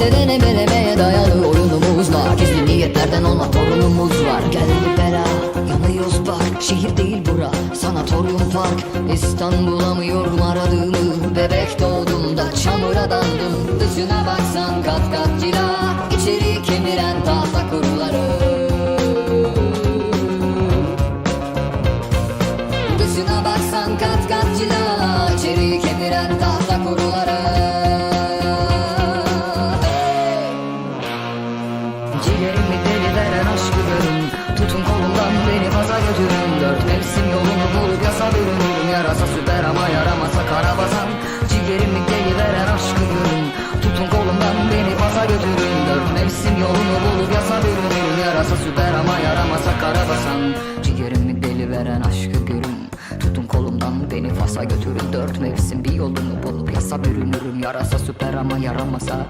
Serene belemeye dayalı oyunumuz var. Gizli niyetlerden olma torunumuz var. Geldik bela yanıyoruz bak. Şehir değil bura sanatoryum park. İstanbul aramıyorum aradığımı Bebek doğduğumda çamura daldım. Dışına baksan kat kat cila İçeri kemiren tahta Ciğerimi deli veren aşkı görün Tutun kolumdan beni faza götürün Dört mevsim yolunu bulup yasa bürünürüm Yarasa süper ama yaramasa karabasan Ciğerimi deli veren aşkı görün Tutun kolumdan beni faza götürün Dört mevsim yolunu bulup yasa bürünürüm Yarasa süper ama yaramasa karabasan Ciğerimi deli veren aşkı görün Tutun kolumdan beni Fas'a götürün. Dört mevsim bir yolunu bulup yasa bürünürüm Yarasa süper ama yaramasa